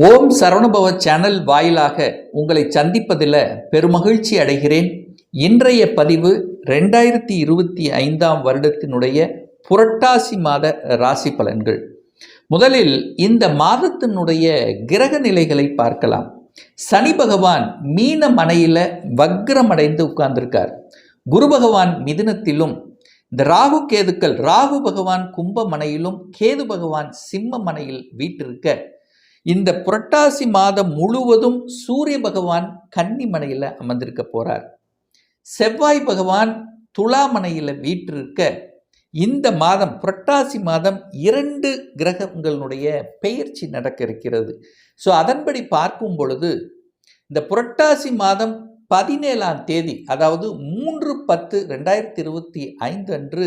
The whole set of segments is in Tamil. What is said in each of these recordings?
ஓம் சரணுபவ சேனல் வாயிலாக உங்களை சந்திப்பதில் பெருமகிழ்ச்சி அடைகிறேன். இன்றைய பதிவு ரெண்டாயிரத்தி இருபத்தி ஐந்தாம் வருடத்தினுடைய புரட்டாசி மாத ராசி பலன்கள். முதலில் இந்த மாதத்தினுடைய கிரக நிலைகளை பார்க்கலாம். சனி பகவான் மீன மனையில் வக்ரமடைந்து உட்கார்ந்திருக்கார். குரு பகவான் மிதுனத்திலும் இந்த ராகு கேதுக்கள் ராகு பகவான் கும்ப மனையிலும் கேது பகவான் சிம்ம மனையில் வீட்டிருக்க இந்த புரட்டாசி மாதம் முழுவதும் சூரிய பகவான் கன்னிமனையில் அமர்ந்திருக்க போகிறார் செவ்வாய் பகவான் துலாமனையில் வீற்றிருக்க இந்த மாதம் புரட்டாசி மாதம் இரண்டு கிரகங்களுடைய பெயர்ச்சி நடக்க இருக்கிறது. ஸோ அதன்படி பார்க்கும் பொழுது இந்த புரட்டாசி மாதம் பதினேழாம் தேதி அதாவது மூன்று பத்து ரெண்டாயிரத்தி இருபத்தி ஐந்து அன்று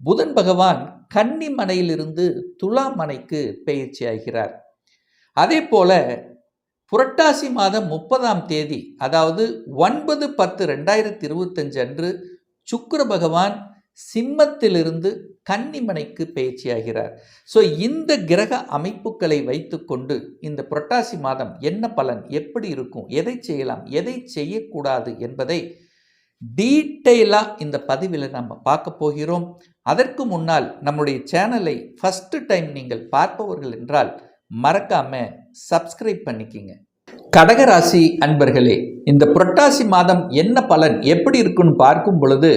புதன் பகவான் கன்னிமனையிலிருந்து துலாமனைக்கு பெயர்ச்சி ஆகிறார். அதே போல் புரட்டாசி மாதம் முப்பதாம் தேதி அதாவது ஒன்பது பத்து ரெண்டாயிரத்தி இருபத்தஞ்சு அன்று சுக்கர பகவான் சிம்மத்திலிருந்து கன்னிமனைக்கு பயிற்சியாகிறார். ஸோ இந்த கிரக அமைப்புகளை வைத்துக்கொண்டு இந்த புரட்டாசி மாதம் என்ன பலன் எப்படி இருக்கும் எதை செய்யலாம் எதை செய்யக்கூடாது என்பதை டீட்டெயிலாக இந்த பதிவில் நம்ம பார்க்க போகிறோம். அதற்கு முன்னால் நம்முடைய சேனலை ஃபஸ்ட்டு டைம் நீங்கள் பார்ப்பவர்கள் என்றால் மறக்காம சப்ஸ்கிரைப் பண்ணிக்கிங்க. கடகராசி அன்பர்களே இந்த புரட்டாசி மாதம் என்ன பலன் எப்படி இருக்குன்னு பார்க்கும் பொழுது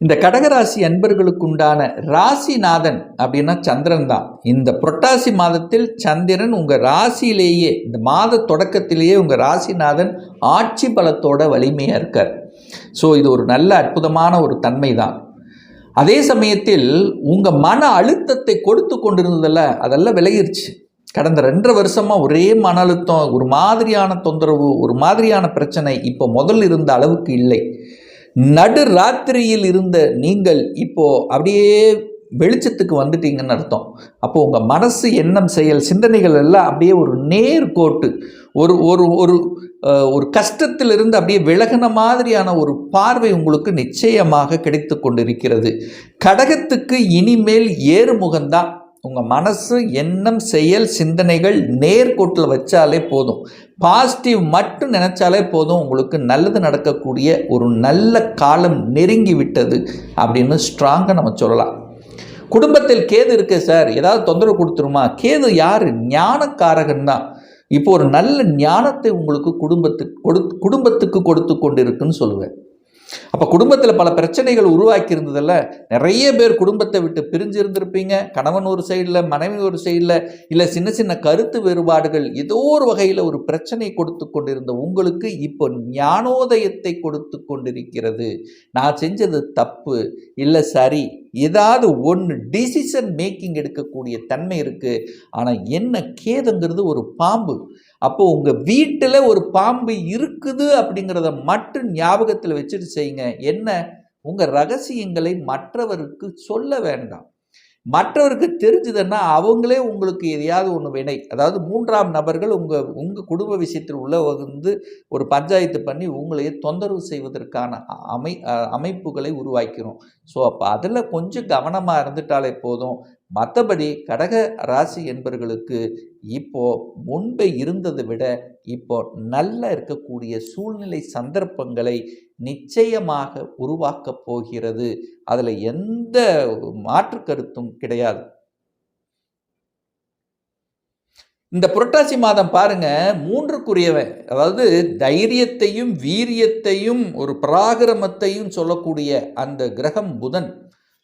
இந்த கடகராசி அன்பர்களுக்குண்டான ராசிநாதன் அப்படின்னா சந்திரன் தான். இந்த புரட்டாசி மாதத்தில் சந்திரன் உங்கள் ராசியிலேயே இந்த மாத தொடக்கத்திலேயே உங்கள் ராசிநாதன் ஆட்சி பலத்தோட வலிமையாக இருக்கார். ஸோ இது ஒரு நல்ல அற்புதமான ஒரு தன்மை தான். அதே சமயத்தில் உங்கள் மன அழுத்தத்தை கொடுத்து கொண்டிருந்ததில் அதெல்லாம் விலகிருச்சு. கடந்த ரெண்டரை வருஷமாக ஒரே மன அழுத்தம் ஒரு மாதிரியான தொந்தரவு ஒரு மாதிரியான பிரச்சனை இப்போ முதல் இருந்த அளவுக்கு இல்லை. நடு ராத்திரியில் இருந்த நீங்கள் இப்போ அப்படியே வெளிச்சத்துக்கு வந்துட்டீங்கன்னு அர்த்தம். அப்போ உங்கள் மனசு எண்ணம் செயல் சிந்தனைகள் எல்லாம் அப்படியே ஒரு நேர்கோட்டு ஒரு ஒரு ஒரு ஒரு கஷ்டத்திலிருந்து அப்படியே விலகின மாதிரியான ஒரு பார்வை உங்களுக்கு நிச்சயமாக கிடைத்து கொண்டிருக்கிறது. கடகத்துக்கு இனிமேல் ஏறுமுகம்தான். உங்கள் மனசு எண்ணம் செயல் சிந்தனைகள் நேர்கோட்டில் வச்சாலே போதும். பாசிட்டிவ் மட்டும் நினச்சாலே போதும் உங்களுக்கு நல்லது நடக்கக்கூடிய ஒரு நல்ல காலம் நெருங்கி விட்டது அப்படின்னு ஸ்ட்ராங்காக நம்ம சொல்லலாம். குடும்பத்தில் கேது இருக்கு சார் ஏதாவது தொந்தரவு கொடுத்துருமா? கேது யார்? ஞானக்காரகன் தான் இப்போ ஒரு நல்ல ஞானத்தை உங்களுக்கு குடும்பத்துக்கு கொடு குடும்பத்துக்கு கொடுத்து கொண்டு இருக்குன்னு சொல்லுவேன். அப்போ குடும்பத்தில் பல பிரச்சனைகள் உருவாக்கி இருந்ததில்ல நிறைய பேர் குடும்பத்தை விட்டு பிரிஞ்சு இருந்திருப்பீங்க கணவன் ஒரு சைடில் மனைவி ஒரு சைடில் இல்லை சின்ன சின்ன கருத்து வேறுபாடுகள் ஏதோ ஒரு வகையில் ஒரு பிரச்சனை கொடுத்து கொண்டிருந்த உங்களுக்கு இப்போ ஞானோதயத்தை கொடுத்து கொண்டிருக்கிறது. நான் செஞ்சது தப்பு இல்லை சரி ஏதாவது ஒன்று டிசிஷன் மேக்கிங் எடுக்கக்கூடிய தன்மை இருக்குது ஆனால் என்ன கேதுங்கிறது ஒரு பாம்பு. அப்போ உங்கள் வீட்டில் ஒரு பாம்பு இருக்குது அப்படிங்கிறத மட்டும் ஞாபகத்தில் வச்சுட்டு செய்யுங்க. என்ன? உங்கள் ரகசியங்களை மற்றவருக்கு சொல்ல வேண்டாம். மற்றவருக்கு தெரிஞ்சதுன்னா அவங்களே உங்களுக்கு எதையாவது ஒன்று வினை. அதாவது மூன்றாம் நபர்கள் உங்கள் உங்கள் குடும்ப விஷயத்தில் உள்ள வந்து ஒரு பஞ்சாயத்து பண்ணி உங்களையே தொந்தரவு செய்வதற்கான அ- அமை அமைப்புகளை உருவாக்கிறோம். ஸோ அப்போ அதில் கொஞ்சம் கவனமாக இருந்துட்டாலே போதும். மற்றபடி கடக ராசி என்பவர்களுக்கு இப்போ முன்பே இருந்ததை விட இப்போ நல்ல இருக்கக்கூடிய சூழ்நிலை சந்தர்ப்பங்களை நிச்சயமாக உருவாக்கப் போகிறது. அதில் எந்த மாற்று கருத்தும் கிடையாது. இந்த புரட்டாசி மாதம் பாருங்க மூன்றுக்குரியவன் அதாவது தைரியத்தையும் வீரியத்தையும் ஒரு பராகிரமத்தையும் சொல்லக்கூடிய அந்த கிரகம் புதன்.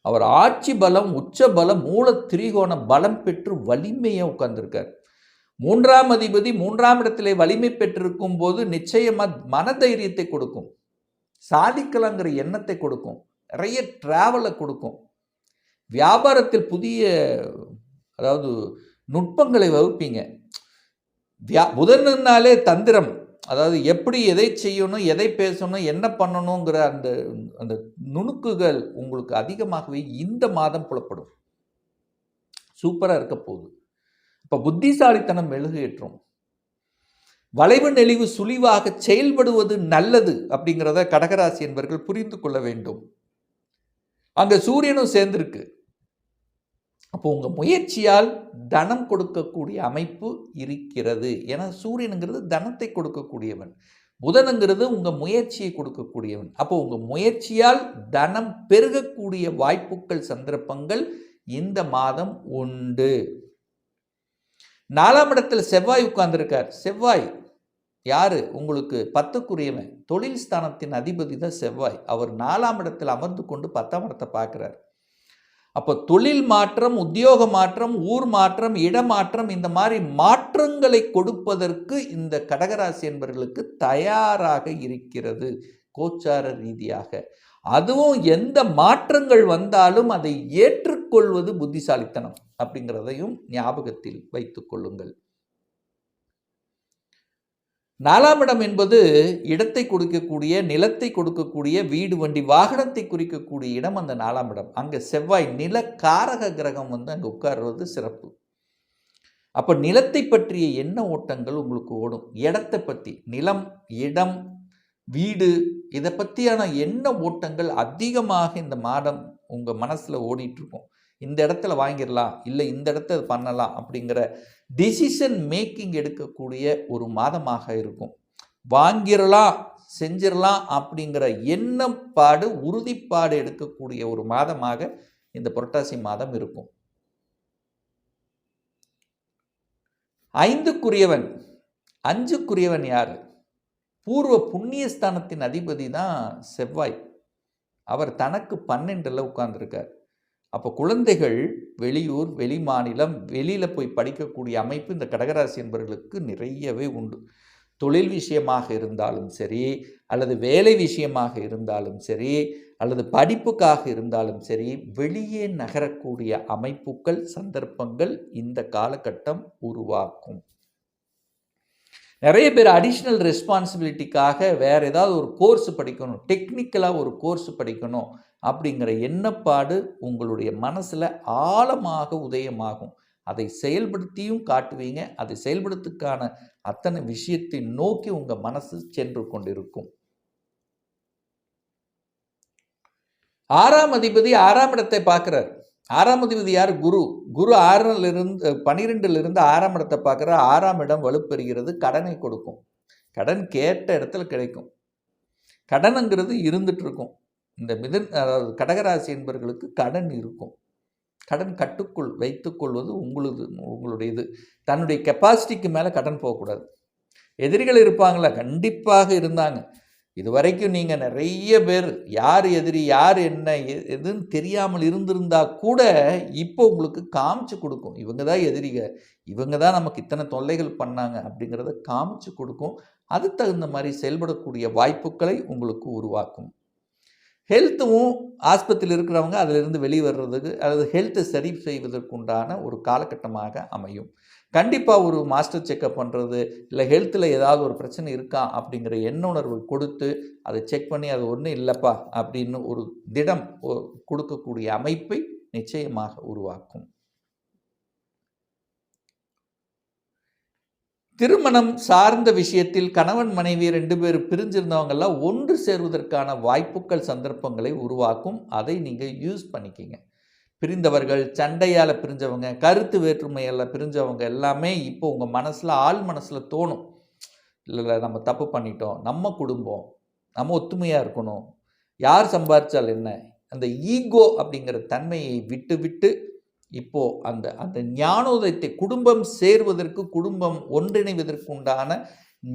அவர் ஆட்சி பலம் உச்ச பலம் மூல திரிகோண பலம் பெற்று வலிமையாக உட்கார்ந்திருக்கார். மூன்றாம் அதிபதி மூன்றாம் இடத்திலே வலிமை பெற்றிருக்கும் போது நிச்சயமாக மனதைரியத்தை கொடுக்கும். சாதிக்கலாங்கிற எண்ணத்தை கொடுக்கும். நிறைய ட்ராவலை கொடுக்கும். வியாபாரத்தில் புதிய அதாவது நுட்பங்களை வகுப்பீங்க. வியா புதன்னாலே தந்திரம். அதாவது எப்படி எதை செய்யணும் எதை பேசணும் என்ன பண்ணணுங்கிற அந்த அந்த நுணுக்குகள் உங்களுக்கு அதிகமாகவே இந்த மாதம் புலப்படும். சூப்பராக இருக்க போகுது. இப்போ புத்திசாலித்தனம் மெழுகேற்றும். வளைவு நெளிவு சுழிவாக செயல்படுவது நல்லது அப்படிங்கிறத கடகராசி என்பர்கள் புரிந்து கொள்ள வேண்டும். அங்கே சூரியனும் சேர்ந்திருக்கு. அப்போ உங்கள் முயற்சியால் தனம் கொடுக்கக்கூடிய அமைப்பு இருக்கிறது. ஏன்னா சூரியனுங்கிறது தனத்தை கொடுக்கக்கூடியவன். புதனுங்கிறது உங்கள் முயற்சியை கொடுக்கக்கூடியவன். அப்போ உங்கள் முயற்சியால் தனம் பெருகக்கூடிய வாய்ப்புகள் சந்தர்ப்பங்கள் இந்த மாதம் உண்டு. நாலாம் இடத்தில் செவ்வாய் உட்கார்ந்துருக்கார். செவ்வாய் யார்? உங்களுக்கு பத்துக்குரியவன். தொழில் ஸ்தானத்தின் அதிபதி தான் செவ்வாய். அவர் நாலாம் இடத்தில் அமர்ந்து கொண்டு பத்தாம் இடத்தை பார்க்குறார். அப்போ தொழில் மாற்றம் உத்தியோக மாற்றம் ஊர் மாற்றம் இடமாற்றம் இந்த மாதிரி மாற்றங்களை கொடுப்பதற்கு இந்த கடகராசி என்பவர்களுக்கு தயாராக இருக்கிறது கோச்சார ரீதியாக. அதுவும் எந்த மாற்றங்கள் வந்தாலும் அதை ஏற்றுக்கொள்வது புத்திசாலித்தனம் அப்படிங்கிறதையும் ஞாபகத்தில் வைத்துக்கொள்ளுங்கள் நாலாம் இடம் என்பது இடத்தை கொடுக்கக்கூடிய நிலத்தை கொடுக்கக்கூடிய வீடு வண்டி வாகனத்தை குறிக்கக்கூடிய இடம் அந்த நாலாம் இடம். அங்கே செவ்வாய் நில காரக கிரகம் வந்து அங்கே உட்கார்றது சிறப்பு. அப்போ நிலத்தை பற்றிய எண்ண ஓட்டங்கள் உங்களுக்கு ஓடும்? இடத்தை பற்றி நிலம் இடம் வீடு இதை பற்றியான எண்ண ஓட்டங்கள் அதிகமாக இந்த மாதம் உங்கள் மனசில் ஓடிட்டுருக்கும் இந்த இடத்துல வாங்கிடலாம் இல்லை இந்த இடத்த பண்ணலாம் அப்படிங்கிற டிசிஷன் மேக்கிங் எடுக்கக்கூடிய ஒரு மாதமாக இருக்கும். வாங்கிடலாம் செஞ்சிடலாம் அப்படிங்கிற எண்ணப்பாடு உறுதிப்பாடு எடுக்கக்கூடிய ஒரு மாதமாக இந்த புரட்டாசி மாதம் இருக்கும். ஐந்துக்குரியவன் அஞ்சுக்குரியவன் யார்? பூர்வ புண்ணியஸ்தானத்தின் அதிபதி தான் செவ்வாய். அவர் தனக்கு பன்னெண்டில் உட்கார்ந்துருக்கார். அப்போ குழந்தைகள் வெளியூர் வெளி மாநிலம் வெளியில் போய் படிக்கக்கூடிய அமைப்பு இந்த கடகராசி என்பவர்களுக்கு நிறையவே உண்டு. தொழில் விஷயமாக இருந்தாலும் சரி அல்லது வேலை விஷயமாக இருந்தாலும் சரி அல்லது படிப்புக்காக இருந்தாலும் சரி வெளியே நகரக்கூடிய அமைப்புகள் சந்தர்ப்பங்கள் இந்த காலகட்டம் உருவாக்கும். நிறைய பேர் அடிஷ்னல் ரெஸ்பான்சிபிலிட்டிக்காக வேறு ஏதாவது ஒரு கோர்ஸ் படிக்கணும் டெக்னிக்கலாக ஒரு கோர்ஸ் படிக்கணும் அப்படிங்கிற எண்ணப்பாடு உங்களுடைய மனசில் ஆழமாக உதயமாகும். அதை செயல்படுத்தியும் காட்டுவீங்க. அதை செயல்படுத்துக்கான அத்தனை விஷயத்தை நோக்கி உங்கள் மனசு சென்று கொண்டிருக்கும். ஆறாம் அதிபதி ஆறாம் இடத்தை பார்க்குறார். ஆறாம் அதிபதி யார்? குரு. குரு ஆறில் இருந்து ஆறாம் இடத்தை பார்க்குற ஆறாம் இடம் வலுப்பெறுகிறது கடனை கொடுக்கும். கடன் கேட்ட இடத்துல கிடைக்கும். கடனுங்கிறது இருந்துட்டு இருக்கும். இந்த மிதன் அதாவது கடகராசி என்பவர்களுக்கு கடன் இருக்கும். கடன் கட்டுக்குள் வைத்துக்கொள்வது உங்களது உங்களுடைய இது. தன்னுடைய கெப்பாசிட்டிக்கு மேலே கடன் போகக்கூடாது. எதிரிகள் இருப்பாங்களா கண்டிப்பாக இருந்தாங்க. இது வரைக்கும் நீங்கள் நிறைய பேர் யார் எதிரி யார் என்ன எதுன்னு தெரியாமல் இருந்திருந்தா கூட இப்போ உங்களுக்கு காமிச்சு கொடுக்கும். இவங்க தான் எதிரிக இவங்க தான் நமக்கு இத்தனை தொல்லைகள் பண்ணாங்க அப்படிங்கிறத காமிச்சு கொடுக்கும். அது தகுந்த மாதிரி செயல்படக்கூடிய வாய்ப்புகளை உங்களுக்கு உருவாக்கும். ஹெல்த்தும் ஆஸ்பத்திரியில் இருக்கிறவங்க அதிலிருந்து வெளியே வர்றதுக்கு அல்லது ஹெல்த்தை சரி செய்வதற்குண்டான ஒரு காலகட்டமாக அமையும். கண்டிப்பாக ஒரு மாஸ்டர் செக்கப் பண்ணுறது இல்லை ஹெல்த்தில் ஏதாவது ஒரு பிரச்சனை இருக்கா அப்படிங்கிற எண்ண உணர்வு கொடுத்து அதை செக் பண்ணி அது ஒன்றும் இல்லைப்பா அப்படின்னு ஒரு திடம் கொடுக்கக்கூடிய அமைப்பை நிச்சயமாக உருவாக்கும். திருமணம் சார்ந்த விஷயத்தில் கணவன் மனைவி ரெண்டு பேர் பிரிஞ்சிருந்தவங்கெல்லாம் ஒன்று சேர்வதற்கான வாய்ப்புகள் சந்தர்ப்பங்களை உருவாக்கும். அதை நீங்கள் யூஸ் பண்ணிக்கிங்க. பிரிந்தவர்கள் சண்டையால் பிரிஞ்சவங்க கருத்து வேற்றுமையால் பிரிஞ்சவங்க எல்லாமே இப்போ உங்கள் மனசில் ஆள் மனசில் தோணும். இல்லை இல்லை நம்ம தப்பு பண்ணிட்டோம். நம்ம குடும்பம் நம்ம ஒத்துமையாக இருக்கணும். யார் சம்பாதிச்சால் என்ன? அந்த ஈகோ அப்படிங்கிற தன்மையை விட்டு விட்டு இப்போது அந்த அந்த ஞானோதயத்தை குடும்பம் சேர்வதற்கு குடும்பம் ஒன்றிணைவதற்கு உண்டான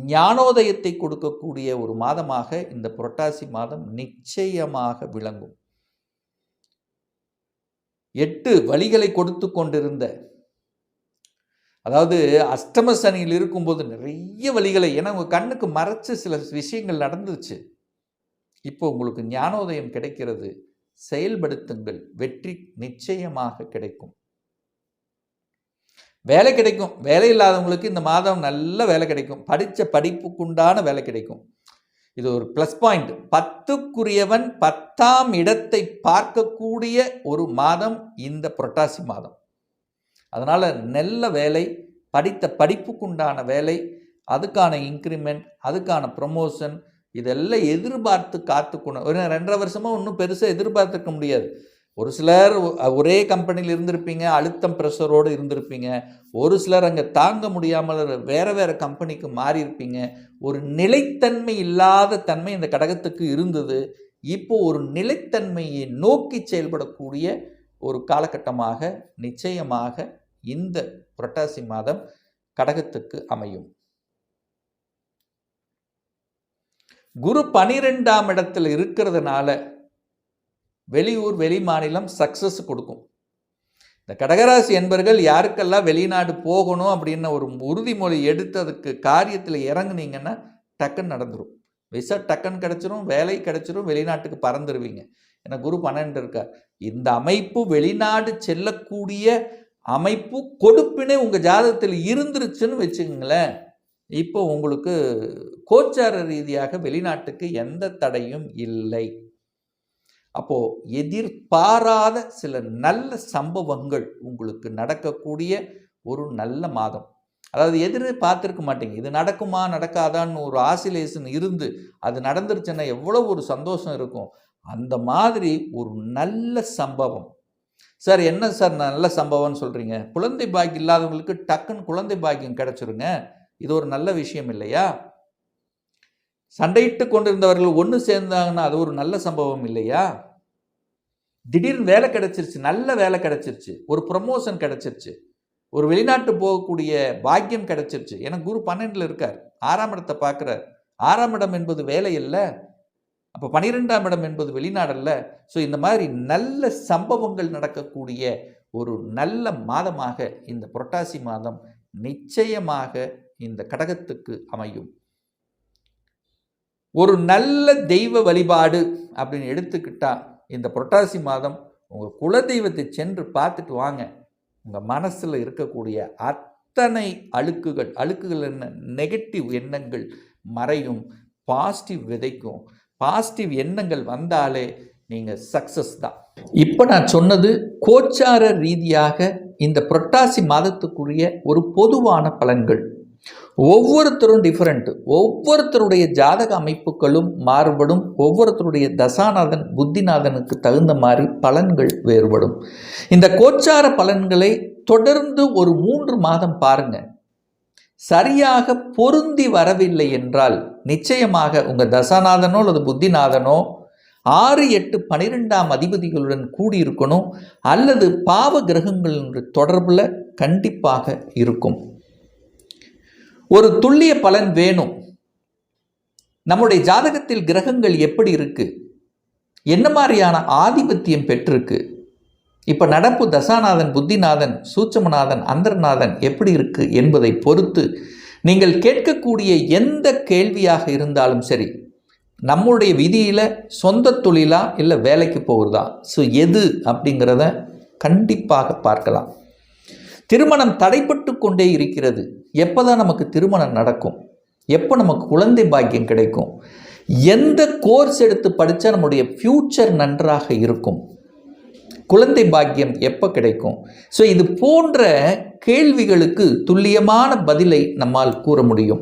ஞானோதயத்தை கொடுக்கக்கூடிய ஒரு மாதமாக இந்த புரட்டாசி மாதம் நிச்சயமாக விளங்கும். எட்டு வழிகளை கொடுத்து கொண்டிருந்த அதாவது அஷ்டம சனியில் இருக்கும்போது நிறைய வழிகளை ஏன்னா உங்கள் கண்ணுக்கு மறைச்ச சில விஷயங்கள் நடந்துச்சு இப்போ உங்களுக்கு ஞானோதயம் கிடைக்கிறது. செயல்படுத்துங்கள். வெற்றி நிச்சயமாக கிடைக்கும். வேலை கிடைக்கும். வேலை இல்லாதவங்களுக்கு இந்த மாதம் நல்ல வேலை கிடைக்கும். படித்த படிப்புக்குண்டான வேலை கிடைக்கும். இது ஒரு ப்ளஸ் பாயிண்ட் பத்துக்குரியவன் பத்தாம் இடத்தை பார்க்கக்கூடிய ஒரு மாதம் இந்த புரட்டாசி மாதம். அதனால் நல்ல வேலை படித்த படிப்புக்குண்டான வேலை அதுக்கான இன்க்ரிமெண்ட் அதுக்கான ப்ரமோஷன் இதெல்லாம் எதிர்பார்த்து காத்துக்கணும். ஒரு ரெண்டரை வருஷமாக ஒன்றும் பெருசாக எதிர்பார்த்துக்க முடியாது. ஒரு சிலர் ஒரே கம்பெனியில் இருந்திருப்பீங்க அழுத்தம் ப்ரெஷரோடு இருந்திருப்பீங்க. ஒரு சிலர் அங்கே தாங்க முடியாமல் வேறு வேறு கம்பெனிக்கு மாறியிருப்பீங்க. ஒரு நிலைத்தன்மை இல்லாத தன்மை இந்த கடகத்துக்கு இருந்தது. இப்போ ஒரு நிலைத்தன்மையை நோக்கி செயல்படக்கூடிய ஒரு காலகட்டமாக நிச்சயமாக இந்த புரட்டாசி மாதம் கடகத்துக்கு அமையும். குரு பனிரெண்டாம் இடத்துல இருக்கிறதுனால வெளியூர் வெளி மாநிலம் சக்ஸஸ் கொடுக்கும். இந்த கடகராசி என்பர்கள் யாருக்கெல்லாம் வெளிநாடு போகணும் அப்படின்னு ஒரு உறுதிமொழி எடுத்து அதுக்கு காரியத்தில் இறங்குனீங்கன்னா டக்குன்னு நடந்துடும் விசா டக்குன்னு கிடச்சிரும் வேலை கிடச்சிரும் வெளிநாட்டுக்கு பறந்துருவீங்க. ஏன்னா குரு பன்னெண்டு இருக்கார். இந்த அமைப்பு வெளிநாடு செல்லக்கூடிய அமைப்பு கொடுப்பினே உங்கள் ஜாதகத்தில் இருந்துருச்சுன்னு வச்சுக்கோங்களேன். இப்போ உங்களுக்கு கோச்சார ரீதியாக வெளிநாட்டுக்கு எந்த தடையும் இல்லை. அப்போ எதிர்பாராத சில நல்ல சம்பவங்கள் உங்களுக்கு நடக்கக்கூடிய ஒரு நல்ல மாதம். அதாவது எதிர் பார்த்துருக்க மாட்டீங்க. இது நடக்குமா நடக்காதான்னு ஒரு ஆசிலேஷன் இருந்து அது நடந்துருச்சுன்னா எவ்வளோ ஒரு சந்தோஷம் இருக்கும். அந்த மாதிரி ஒரு நல்ல சம்பவம். சார் என்ன சார் நல்ல சம்பவம்னு சொல்கிறீங்க குழந்தை பாக்கியம் இல்லாதவங்களுக்கு டக்குன்னு குழந்தை பாக்கியம் கிடச்சிருங்க. இது ஒரு நல்ல விஷயம் இல்லையா? சண்டையிட்டு கொண்டிருந்தவர்கள் ஒன்று சேர்ந்தாங்கன்னா அது ஒரு நல்ல சம்பவம் இல்லையா? திடீர்னு வேலை கிடைச்சிருச்சு நல்ல வேலை கிடைச்சிருச்சு ஒரு ப்ரமோஷன் கிடைச்சிருச்சு ஒரு வெளிநாட்டு போகக்கூடிய பாக்கியம் கிடைச்சிருச்சு. ஏன்னா குரு பன்னெண்டில் இருக்கார் ஆறாம் இடத்தை பார்க்குறார். ஆறாம் இடம் என்பது வேலை இல்லை அப்போ பன்னிரெண்டாம் இடம் என்பது வெளிநாடல்ல ஸோ இந்த மாதிரி நல்ல சம்பவங்கள் நடக்கக்கூடிய ஒரு நல்ல மாதமாக இந்த புரட்டாசி மாதம் நிச்சயமாக இந்த கடகத்துக்கு அமையும். ஒரு நல்ல தெய்வ வழிபாடு அப்படின்னு எடுத்துக்கிட்டா இந்த புரட்டாசி மாதம் உங்கள் குலதெய்வத்தை சென்று பார்த்துட்டு வாங்க. உங்கள் மனசில் இருக்கக்கூடிய அத்தனை அழுக்குகள் அழுக்குகள் என்ன? நெகட்டிவ் எண்ணங்கள் மறையும் பாசிட்டிவ் விதைக்கும். பாசிட்டிவ் எண்ணங்கள் வந்தாலே நீங்கள் சக்ஸஸ் தான். இப்போ நான் சொன்னது கோச்சார ரீதியாக இந்த புரட்டாசி மாதத்துக்குரிய ஒரு பொதுவான பலன்கள். ஒவ்வொருத்தரும் டிஃப்ரெண்ட்டு ஒவ்வொருத்தருடைய ஜாதக அமைப்புகளும் மாறுபடும். ஒவ்வொருத்தருடைய தசாநாதன் புத்திநாதனுக்கு தகுந்த மாதிரி பலன்கள் வேறுபடும். இந்த கோச்சார பலன்களை தொடர்ந்து ஒரு மூன்று மாதம் பாருங்க. சரியாக பொருந்தி வரவில்லை என்றால் நிச்சயமாக உங்கள் தசாநாதனோ அல்லது புத்திநாதனோ ஆறு எட்டு பனிரெண்டாம் அதிபதிகளுடன் கூடியிருக்கணும். அல்லது பாவ கிரகங்கள் தொடர்பில் கண்டிப்பாக இருக்கும். ஒரு துல்லிய பலன் வேணும். நம்முடைய ஜாதகத்தில் கிரகங்கள் எப்படி இருக்கு? என்ன மாதிரியான ஆதிபத்தியம் பெற்றிருக்கு? இப்போ நடப்பு தசாநாதன் புத்திநாதன் சூட்சமநாதன் அந்தர்நாதன் எப்படி இருக்கு என்பதை பொறுத்து நீங்கள் கேட்கக்கூடிய எந்த கேள்வியாக இருந்தாலும் சரி நம்முடைய விதியில் சொந்த தொழிலா இல்லை வேலைக்கு போகிறதா ஸோ எது அப்படிங்கிறத கண்டிப்பாக பார்க்கலாம். திருமணம் தடைப்பட்டு கொண்டே இருக்கிறது. எப்போ தான் நமக்கு திருமணம் நடக்கும்? எப்போ நமக்கு குழந்தை பாக்கியம் கிடைக்கும்? எந்த கோர்ஸ் எடுத்து படித்தா நம்முடைய ஃப்யூச்சர் நன்றாக இருக்கும்? குழந்தை பாக்கியம் எப்போ கிடைக்கும்? ஸோ இது போன்ற கேள்விகளுக்கு துல்லியமான பதிலை நம்மால் கூற முடியும்.